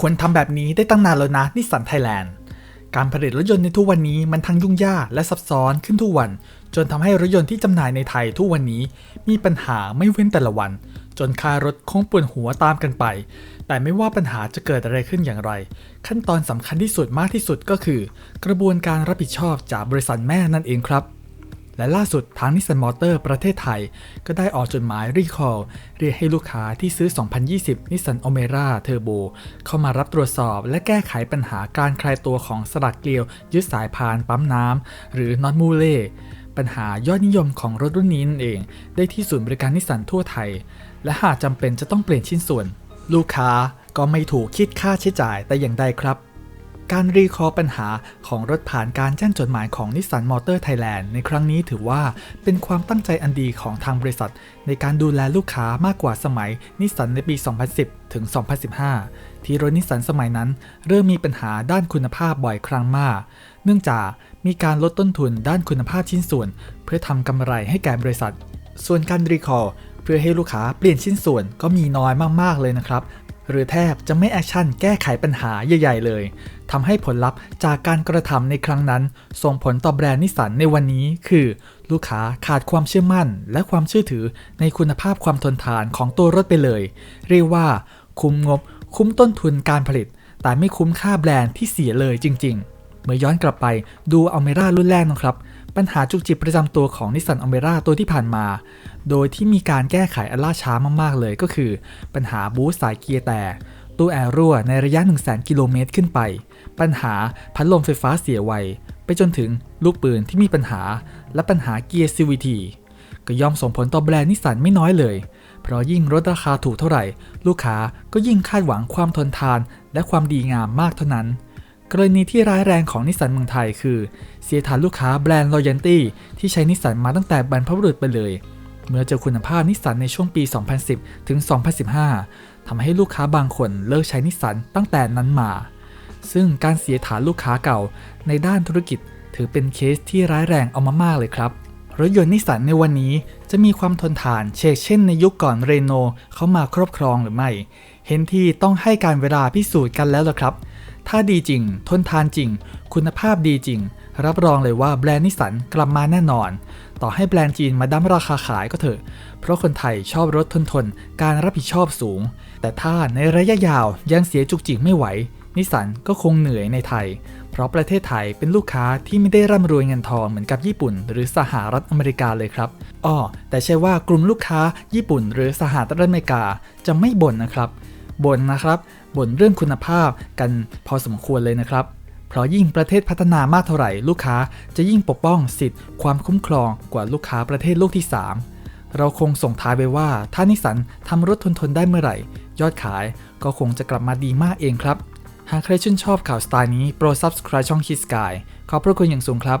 ควรทำแบบนี้ได้ตั้งนานแล้วนะนิสสันไทยแลนด์การผลิตรถยนต์ในทุกวันนี้มันทั้งยุ่งยากและซับซ้อนขึ้นทุกวัน จนทำให้รถยนต์ที่จำหน่ายในไทยทุกวันนี้ มีปัญหาไม่เว้นแต่ละวัน จนค่ารถคงปวดหัวตามกันไป แต่ไม่ว่าปัญหาจะเกิดอะไรขึ้นอย่างไร ขั้นตอนสำคัญที่สุดมากที่สุดก็คือ กระบวนการรับผิดชอบจากบริษัทแม่นั่นเองครับ และล่าสุดทางนิสสันมอเตอร์ประเทศไทย ก็ได้ออกจดหมายรีคอลเรียกให้ลูกค้าที่ซื้อ 2020 นิสสันโอเมร่าเทอร์โบเข้ามารับตรวจสอบและแก้ไขปัญหาการคลายตัวของสลักเกลียว ยึดสายพานปั๊มน้ำหรือน็อตมูเล่ปัญหายอดนิยมของรถรุ่นนี้นั่นเอง ได้ที่ศูนย์บริการนิสสันทั่วไทย และหากจำเป็นจะต้องเปลี่ยนชิ้นส่วน ลูกค้าก็ไม่ถูกคิดค่าใช้จ่ายแต่อย่างใดครับ การรีคอร์ปัญหาของรถผ่านการแจ้งจดหมายของนิสสันมอเตอร์ไทยแลนด์ในครั้งนี้ถือว่าเป็นความตั้งใจอันดีของทางบริษัท ในการดูแลลูกค้ามากกว่าสมัยนิสสันในปี 2010 ถึง 2015 ที่รถนิสสันสมัยนั้น เริ่มมีปัญหาด้านคุณภาพบ่อยครั้งมาก เนื่องจากมีการลดต้นทุนด้านคุณภาพชิ้นส่วน เพื่อทำกำไรให้แก่บริษัท ส่วนการรีคอร์เพื่อให้ลูกค้าเปลี่ยนชิ้นส่วนก็มีน้อยมากๆเลยนะครับหรือแทบจะไม่แอคชั่นแก้ไขปัญหาใหญ่ ๆ เลย ทำให้ผลลัพธ์จากการกระทำในครั้งนั้น ส่งผลต่อแบรนด์นิสสันในวันนี้ คือ ลูกค้าขาดความเชื่อมั่น และความเชื่อถือในคุณภาพความทนทานของตัวรถไปเลย เรียกว่า คุ้มงบ คุ้มต้นทุนการผลิต แต่ไม่คุ้มค่าแบรนด์ที่เสียเลยจริง ๆ เมื่อย้อนกลับไปดูอัลเมร่ารุ่นแรกนะครับปัญหาจุกจิกประจำตัวของนิสสันอัลเมร่าตัวที่ผ่านมา โดยที่มีการแก้ไขอันล่าช้ามากๆเลยก็คือ ปัญหาบูสต์สายเกียร์แตก ตู้แอร์รั่วในระยะ 1 0 0 0 0 กิโลเมตรขึ้นไป ปัญหาพัดลมไฟฟ้าเสียไว ไปจนถึงลูกปืนที่มีปัญหา และปัญหาเกียร์ CVT ก็ย่อมส่งผลต่อแบรนด์นิสสันไม่น้อยเลย เพราะยิ่งลดราคาถูกเท่าไหร่ ลูกค้าก็ยิ่งคาดหวังความทนทานและความดีงามมากเท่านั้น กรณีที่ร้ายแรงของนิสสันเมืองไทยคือ เสียฐานลูกค้าแบรนด์ Loyalty ที่ใช้นิสสันมาตั้งแต่บรรพบุรุษไปเลย เมื่อเจอคุณภาพนิสสันในช่วงปี 2010 ถึง 2015 ทำให้ลูกค้าบางคนเลิกใช้นิสสันตั้งแต่นั้นมา ซึ่งการเสียฐานลูกค้าเก่าในด้านธุรกิจ ถือเป็นเคสที่ร้ายแรงเอามากๆเลยครับ รถยนต์นิสสันในวันนี้จะมีความทนทานเชกเช่นในยุคก่อนเรโนเข้ามาครอบครองหรือไม่ เห็นที่ต้องให้การเวลาพิสูจน์กันแล้วล่ะครับ ถ้าดีจริง ทนทานจริง คุณภาพดีจริง รับรองเลยว่าแบรนด์นิสสันกลับมาแน่นอน ต่อให้แบรนด์จีนมาดั้มราคาขายก็เถอะ เพราะคนไทยชอบรถทนทน การรับผิดชอบสูง แต่ถ้าในระยะยาวยังเสียจุกจิกไม่ไหว นิสสันก็คงเหนื่อยในไทย เพราะประเทศไทยเป็นลูกค้าที่ไม่ได้ร่ำรวยเงินทองเหมือนกับญี่ปุ่น หรือสหรัฐอเมริกาเลยครับอ้อแต่ใช่ว่ากลุ่มลูกค้าญี่ปุ่น หรือสหรัฐอเมริกาจะไม่บ่นนะครับบ่นนะครับบ่นเรื่องคุณภาพกันพอสมควรเลยนะครับ เพราะยิ่งประเทศพัฒนามากเท่าไหร่ลูกค้าจะยิ่งปกป้องสิทธิ์ ความคุ้มครองกว่าลูกค้าประเทศโลกที่ 3 เราคงส่งท้ายไปว่า ถ้านิสันทำรถทนทนได้เมื่อไหร่ ยอดขายก็คงจะกลับมาดีมากเองครับ หากใครชื่นชอบข่าวสไตล์นี้โปรด subscribe ช่องคิสกายขอบพระคุณอย่างสูงครับ